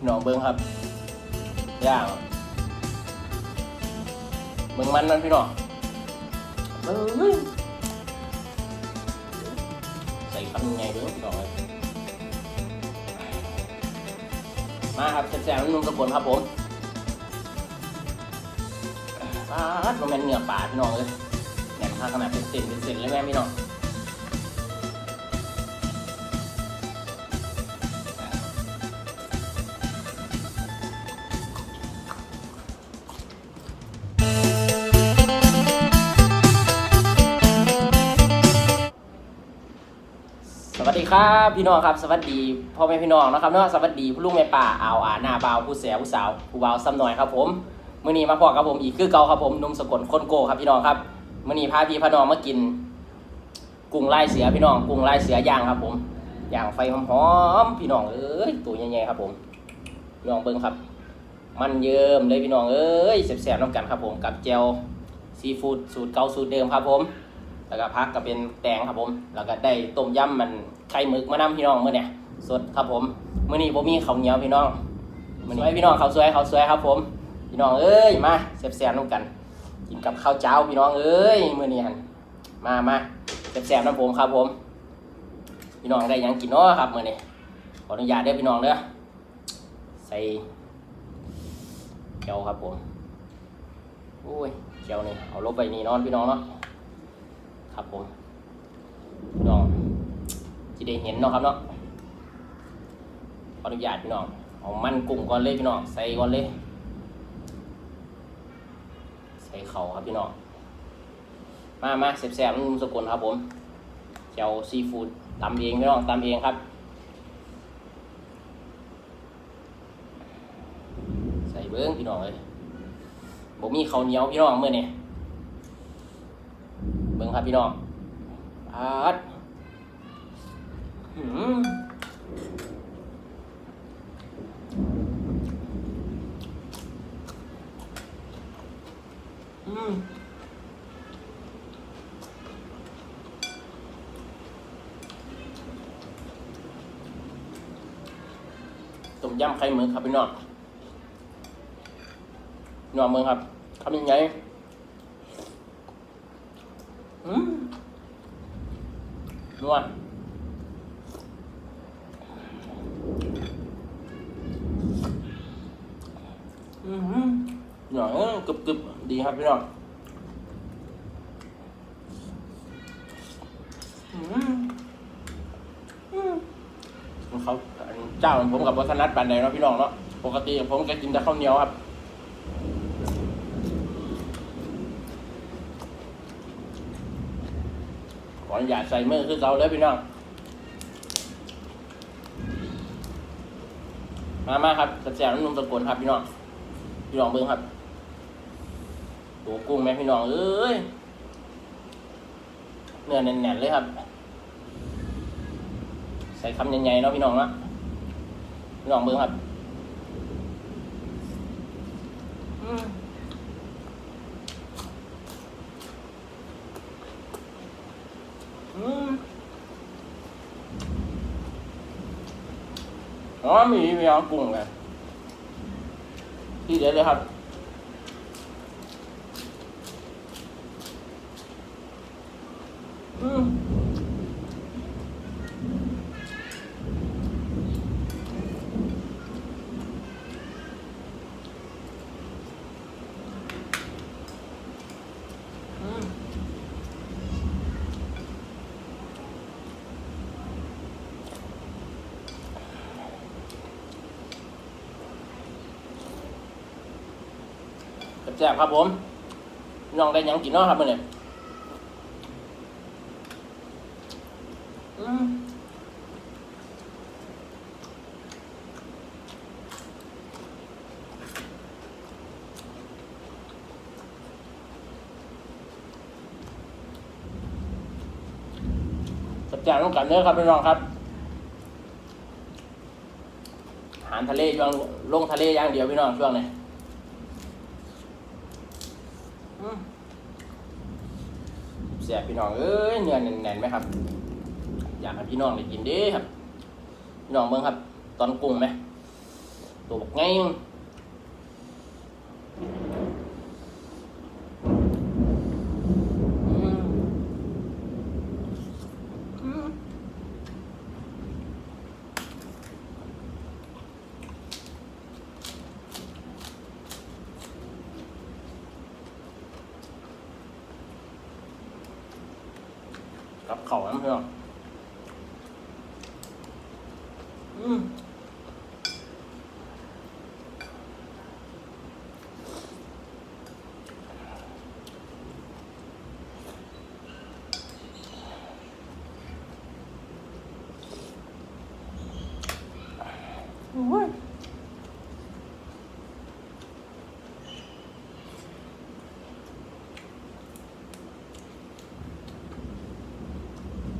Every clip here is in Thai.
พี่น้องเบิ้งครับย่างเบิ้งมันนั่นพี่น้องเบิ้งใส่คำยังไงเบิ้งพี่น้องเอ้ยมาครับแซ่บๆนุ่มๆสกุลครับผมปาดมันเป็นเนื้อปลาพี่น้องเลยแหนมข้าขนาดเป็นเส้นเป็นเส้นเลยแม่พี่น้อง ครับพี่น้องครับสวัสดีพ่อแม่พี่น้องนะครับเนาะสวัสดีผู้ลุงแม่ป่าอาวอาหน้าบ่าวผู้เสียผู้สาวผู้บ่าวซ้ำหน่อยครับผมมื้อนี้มาพอกับผมอีกคือเก่าครับผมนุ่มสกลคนโกครับพี่น้องครับมื้อนี้พาพี่พาน้องมากิน กุ้งลายเสือพี่น้องกุ้งลายเสือย่างครับผมย่างไฟหอมๆพี่น้องเอ้ยตัวใหญ่ๆครับผมพี่น้องเบิ่งครับ มันเยิ้มเลยพี่น้องเอ้ยแซ่บๆน้ำกันครับผมกับเจลซีฟู้ดสูตรเก่าสูตรเดิมครับผม แล้วก็พักก็เป็นแตงครับผม แล้วก็ได้ต้มยำมันไข่หมึกมานำพี่น้องมื้อเนี่ยสดครับผมมื้อนี้บ่มีข้าวเหนียวพี่น้องมื้อนี้ให้พี่น้องข้าวสวยข้าวสวยครับผม พี่น้องเอ้ยมาแซ่บๆน้ำกัน กินกับข้าวเจ้าพี่น้องเอ้ยมื้อนี้หั่นมามาแซ่บๆน้ำผมครับผม พี่น้องได้หยังกินเนาะครับมื้อนี้ขออนุญาตเด้อพี่น้องเด้อใส่เกี๊ยวครับผมโอ้ยเกี๊ยวนี่เอาลบไปนี่นอนพี่น้องเนาะ ครับผมพี่น้องที่ได้เห็นเนาะครับเนาะขออนุญาตพี่น้องเอามันกุ้งก่อนเลยพี่น้องใส่ก่อนเลยใส่เข่าครับพี่น้องมามาแซ่บๆนุ่มสกุลครับผมเจียวซีฟู้ดตำเองพี่น้องตำเองครับ ใส่เบิ้งพี่น้องเลยบ่มีข้าวเหนียวพี่น้องเมื่อนี่เบิ่งครับพี่น้องอาดหืมอืมต้มยำไข่หมึกครับพี่น้องนองเมืองครับทำยังไง อืมนัวอืม หน่อยกรึบกรึบดีครับพี่น้องอืมอืมเขาเจ้าผมกับวัฒนัทปันใดเนาะพี่น้องเนาะปกติผมก็กินแต่ข้าวเหนียวครับขออนุญาตใส่มือคือเก่าเลยพี่น้องมามาครับกระแสน้ำนมตะโกนครับพี่น้องพี่น้องเบิ้งครับ ตัวกุ้งแม่พี่น้องเอ้ยเนื้อแน่นๆเลยครับ ใส่คำใหญ่ๆเนาะพี่น้องนะพี่น้องเบิ้งครับอืมอืมอ๋อมีมีเอากุ้งเลยที่เด็ดเลยครับ อืมอืม แซ่บครับผมน้องได้หยังกินเนาะครับมื้อนี้อืม แซ่บๆต้องกันเนื้อครับพี่น้องครับอาหารทะเลช่วงลงทะเลอย่างเดียวพี่น้องช่วงนี้อืมเสียพี่น้องเอ้ยเนื้อแน่นๆไหมครับ อยากให้พี่น้องได้กินด้ครับ พี่น้องเบิ่งครับ ตอนกุ้งไหมตัวบอกไงมึงอืมอืม กับเขาน้ำเพื่อนอืม โอ้ย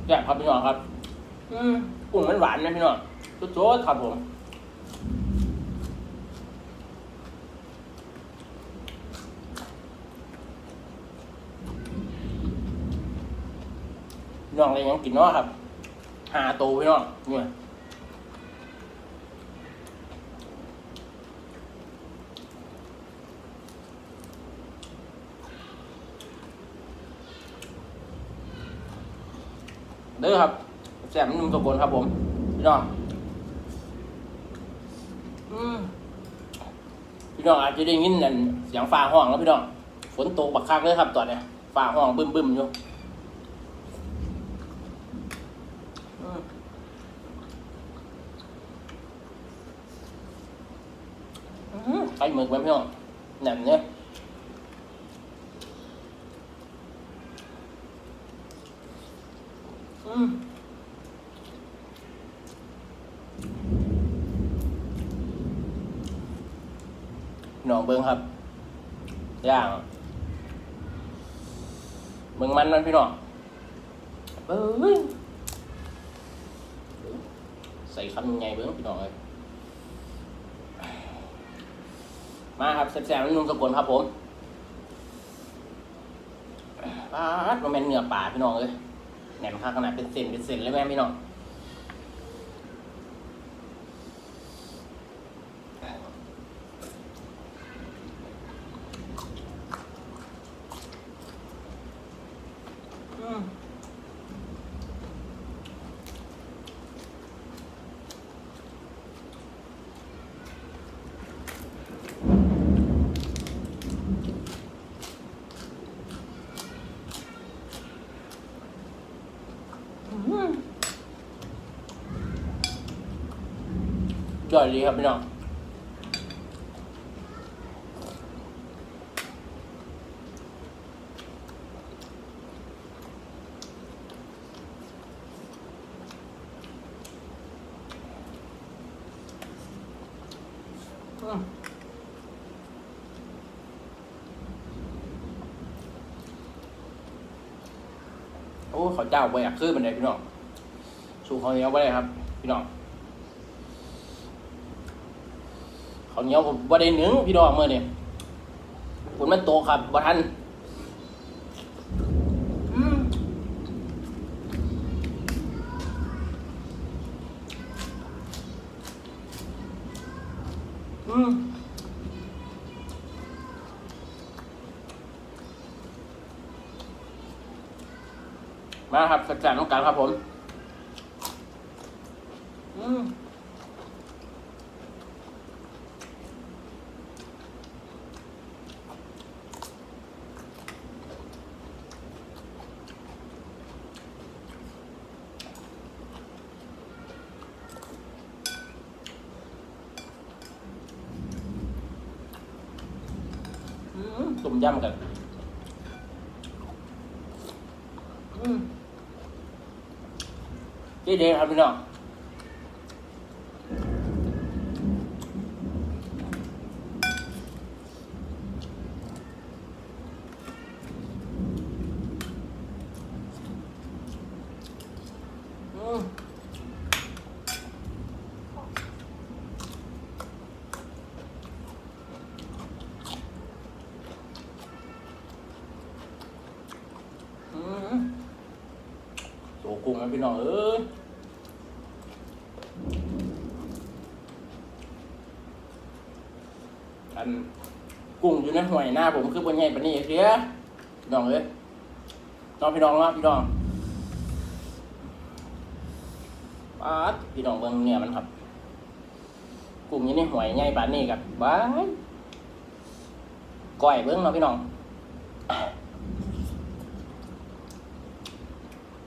แซ่บครับพี่น้องครับ อืมกุ้งมันหวานนะพี่น้องโจ๊ดๆครับผมพี่น้องอะไรยังกินเนาะครับหาตัวพี่น้องเนี่ย เด้อครับแสบนุ่มตะโกนครับผมพี่น้องอืมพี่น้องอาจจะได้ยินนั่นเสียงฟ้าห้องแล้วพี่น้องฝนตกบักคักเลยครับตอนเนี้ยฟ้าห้องบึ้มบึ้มๆอยู่อืมอื้อหือไข่หมึกไหมพี่น้องแหนมเนี่ยอืม พี่ น้องเบิ้งครับย่างเบิ้งมันมันพี่น้องเบิ้งใส่คำยังไงเบิ้งพี่น้องเลยมาครับแซ่บๆนุ่มสกุลครับผมปาดมันเป็นเนื้อปลาพี่น้องเลยแหนมข้าขนาดเป็นเส้นเป็นเส้นเลยแม่พี่น้อง อืมอืม ยอดดีครับพี่น้องอืมโอ้เขาวเจ้าไปอยากคือมันเลยพี่น้อง สู้เขาวเหนียวไปเลยครับ พี่น้อง เขาวเหนียวผมบ่ได้หนึ่งพี่น้องเมื่อเนี่ยฝนมันโตครับบ่ทันอืมอืมมาครับสักจานต้องการครับผม อืม ต้มยำกันอืมเจ๊เดงครับพี่น้องอืมอืมโต กุ้งนพี่น้องเอ้ยอันกุ้งอยู่ในห่วยหน้าผมคือบนใหญ่ปานนี้เสียพี่น้องเลยน้องพี่น้องเนาะพี่น้องป๊าดพี่น้องเบิ่งเนี่ยมันครับ กุ้งอยู่ในห่วยใหญ่ปานนี้กับบ้ายก้อยเบิ่งเนาะพี่น้อง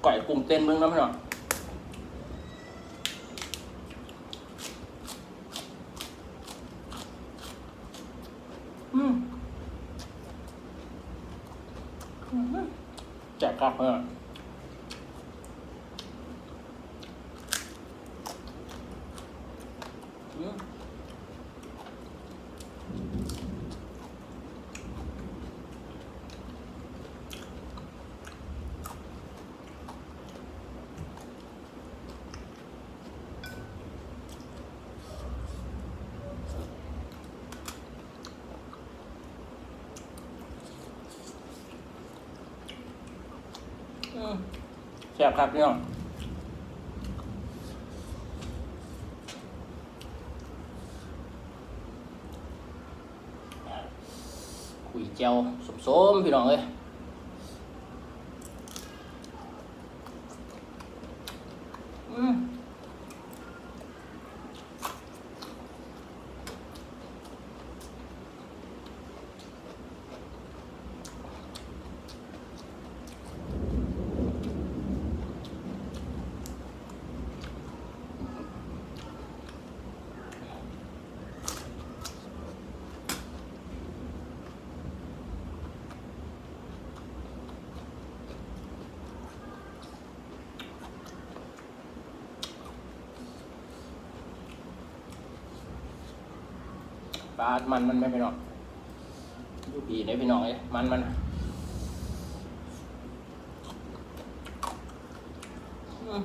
ก่อยกุ้งเต้นเบิ่งเนาะพี่น้อง อืมอืมแจกครับเพื่อนอืมอืม แซ่บครับพี่น้องคุยเจียวสมๆพี่น้องเอ้ย ปลามันมันไม่พี่น้องดูดีได้พี่น้องเอ้ยมันมันอืม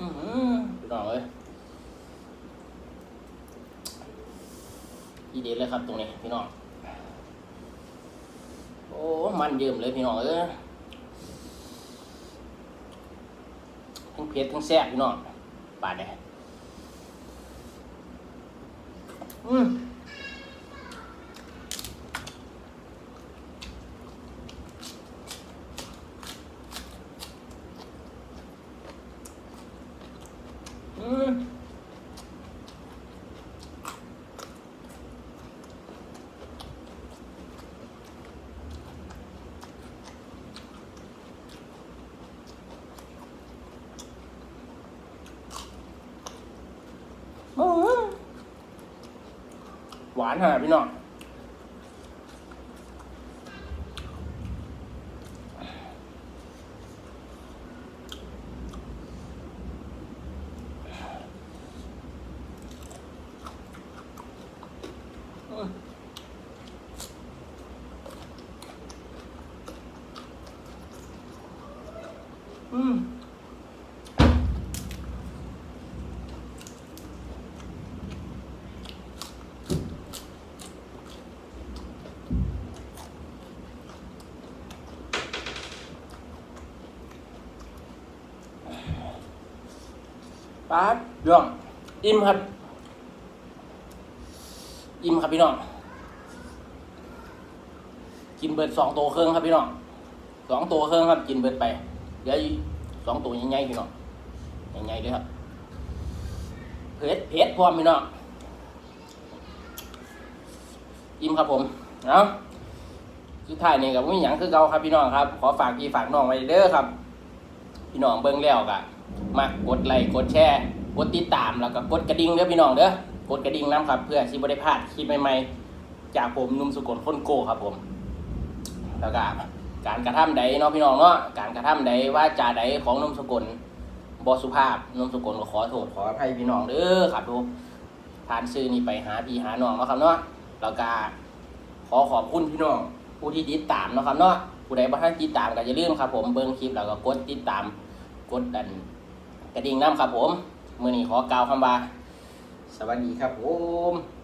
อือหือพี่น้องเอ้ยอีเด็ดเลยครับตรงนี้พี่น้องโอ้ มันเยิ่มเลยพี่น้องเอ้ยทั้ง เผ็ดทั้งแซ่บพี่น้องป่านนี้อืมอืมอื้อหือ หวานฮะพี่น้องอืม ป๊าดเรื่อง อิ่มครับ อิ่มครับพี่น้อง กินเบิดสองตัวเครื่องครับพี่น้องสองตัวเครื่องครับกินเบิดไปเดี๋ยวสองตัวใหญ่ๆพี่น้องใหญ่ๆเลยครับเผ็ดเผ็ดพร้อมพี่น้องอิ่มครับผมเอาสุดท้ายนี่กับวิหยังคือเก่าครับพี่น้องครับ ขอฝากพี่ฝากน้องไว้เด้อครับ พี่น้องเบิ่งแล้วกะ มากดไลค์กดแชร์กดติดตามแล้วก็กดกระดิ่งเด้อพี่น้องเด้อกดกระดิ่งน้ำครับเพื่อสิบ่ได้พลาดคลิปใหม่ๆ จากผมนุ่มสุกลคนโกครับผม แล้วก็การกระทำใดเนาะพี่น้องเนาะการกระทำใดว่าจาใดของนุ่มสุกลบอสุภาพนุ่มสุกลก็ขอโทษขออภัยพี่น้องเด้อครับทุกผ่านซื้อนี่ไปหาพี่หาน้องเนาะครับเนาะแล้วก็ขอขอบคุณพี่น้องผู้ที่ติดตามเนาะครับเนาะผู้ใดบ่ทันติดตามก็อย่าลืมครับผมเบิ่งคลิปแล้วก็กดติดตามกดดัน กระดิ่งน้ำครับผม มือนี้ขอกล่าวคำว่า สวัสดีครับผม